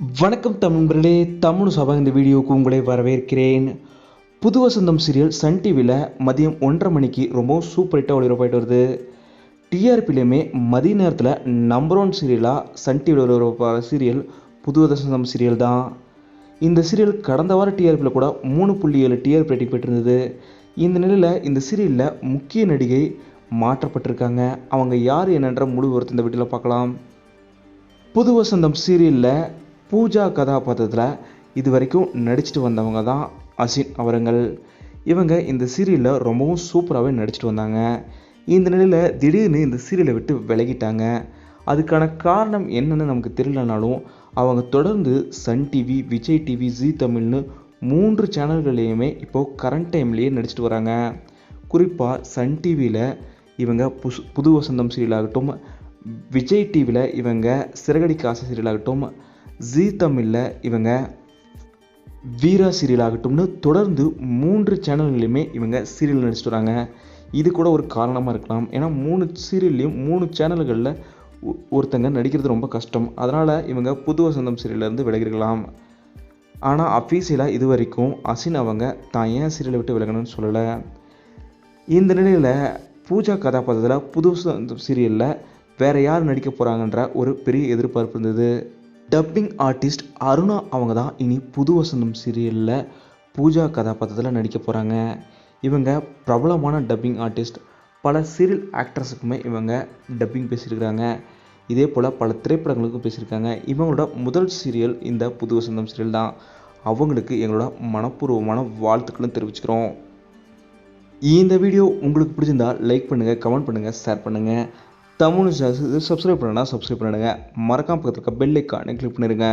வணக்கம் தமிழ்களே தமிழ் சபா இந்த வீடியோவுக்கு உங்களை வரவேற்கிறேன். புது வசந்தம் சீரியல் சன் டிவியில் மதியம் ஒன்றரை மணிக்கு ரொம்பவும் சூப்பர் ஹிட்டாக ஒளிபரப்பாயிட்டு வருது. டிஆர்பிலையுமே மதிய நேரத்தில் நம்பர் ஒன் சீரியலாக சன் டிவியில் ஒளிபரப்பாகிற சீரியல் புது வசந்தம் சீரியல் தான். இந்த சீரியல் கடந்த வார டிஆர்பியில் கூட மூணு புள்ளி ஏழு டிஆர்பி ரேட்டிங் பெற்றிருந்தது. இந்த நிலையில் இந்த சீரியலில் முக்கிய நடிகை மாற்றப்பட்டிருக்காங்க. அவங்க யார் என்னன்ற முழு விவரத்தை இந்த வீட்டில் பார்க்கலாம். புது வசந்தம் சீரியலில் பூஜா கதாபாத்திரத்தில் இது வரைக்கும் நடிச்சுட்டு வந்தவங்க தான் அசின் அவருங்கள் இவங்க இந்த சீரியலில் ரொம்பவும் சூப்பராகவே நடிச்சிட்டு வந்தாங்க. இந்த நிலையில் திடீர்னு இந்த சீரியலை விட்டு விலகிட்டாங்க. அதுக்கான காரணம் என்னென்னு நமக்கு தெரியலனாலும் அவங்க தொடர்ந்து Sun TV Vijay TV Zee தமிழ்னு மூன்று சேனல்கள்லேயுமே இப்போது கரண்ட் டைம்லேயே நடிச்சிட்டு வராங்க. குறிப்பாக சன் டிவியில் இவங்க புஸ் புது வசந்தம் சீரியலாகட்டும் விஜய் டிவியில் இவங்க சிறகடிக்க ஆசை சீரியலாகட்டும் ஜீ தமிழில் இவங்க வீரா சீரியல் ஆகட்டும்னு தொடர்ந்து மூன்று சேனல்களையுமே இவங்க சீரியல் நடிச்சிட்டு வராங்க. இது கூட ஒரு காரணமாக இருக்கலாம். ஏன்னா மூணு சீரியல்லையும் மூணு சேனல்களில் ஒருத்தங்க நடிக்கிறது ரொம்ப கஷ்டம். அதனால் இவங்க புது வசந்தம் சீரியல்லேருந்து விலகிருக்கலாம். ஆனால் அஃபீஷியலாக இது வரைக்கும் அசின் அவங்க தான் ஏன் சீரியலை விட்டு விலகணும்னு சொல்லலை. இந்த நிலையில் பூஜா கதாபாத்திரத்தில் புது சீரியலில் வேறு யார் நடிக்க போகிறாங்கன்ற ஒரு பெரிய எதிர்பார்ப்பு இருந்தது. டப்பிங் ஆர்டிஸ்ட் அருணா அவங்க தான் இனி புது வசந்தம் சீரியலில் பூஜா கதாபாத்திரத்தில் நடிக்க போகிறாங்க இவங்க பிரபலமான டப்பிங் ஆர்டிஸ்ட் பல சீரியல் ஆக்ட்ரஸுக்குமே இவங்க டப்பிங் பேசியிருக்கிறாங்க. இதே போல் பல திரைப்படங்களுக்கும் பேசியிருக்காங்க. இவங்களோட முதல் சீரியல் இந்த புது வசந்தம் சீரியல் தான். அவங்களுக்கு எங்களோட மனப்பூர்வமான வாழ்த்துக்களும் தெரிவிச்சுக்கிறோம். இந்த வீடியோ உங்களுக்கு பிடிச்சிருந்தா லைக் பண்ணுங்கள் கமெண்ட் பண்ணுங்கள் ஷேர் பண்ணுங்கள் தமிழ் சப்ஸ்கிரைப் பண்ணனா சப்ஸ்கிரைப் பண்ணிடுங்க. மறக்காம பக்கத்தில் இருக்க பெல் ஐக்கானை கிளிக் பண்ணிடுங்க.